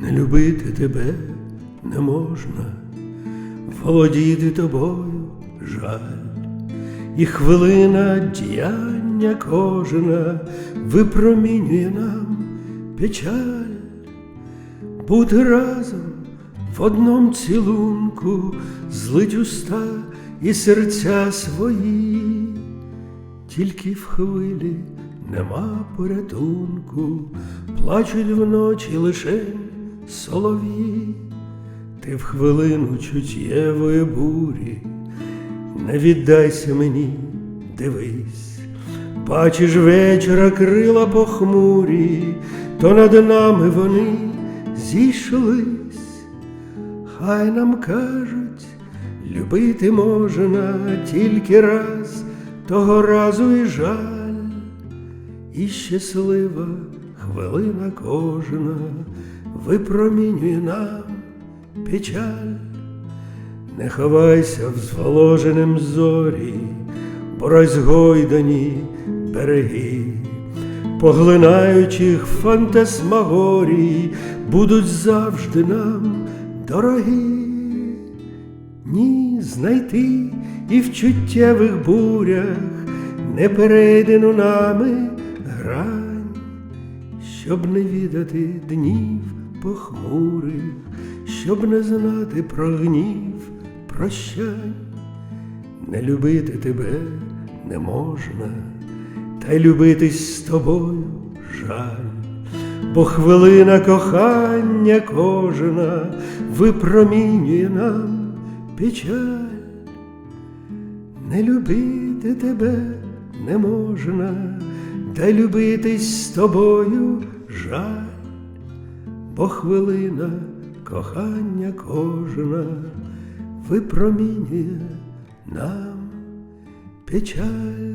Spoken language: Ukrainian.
не любити тебе не можна, володіти тобою жаль, і хвилина діяння кожна випромінює нам печаль, бути разом в одном цілунку, злить уста і серця свої, тільки в хвилі нема порятунку, плачуть вночі лишень солов'ї, ти в хвилину чуттєвої бурі, не віддайся мені, дивись, бачиш вечора крила похмурі, то над нами вони зійшлись, хай нам кажуть, любити можна тільки раз, того разу і жаль. І щаслива хвилина кожна випромінює нам печаль, не ховайся в зволоженим зорі, бо розгойдані береги, поглинаючих фантасмагорій, будуть завжди нам дорогі. Ні, знайти і в чуттєвих бурях не перейдену нами грань, щоб не відати днів похмурих, щоб не знати про гнів прощань, не любити тебе не можна, та й любитись з тобою жаль, бо хвилина кохання кожна випромінює нам печаль. Не любити тебе не можна, та любитись з тобою жаль, бо хвилина кохання кожна випромінює нам печаль.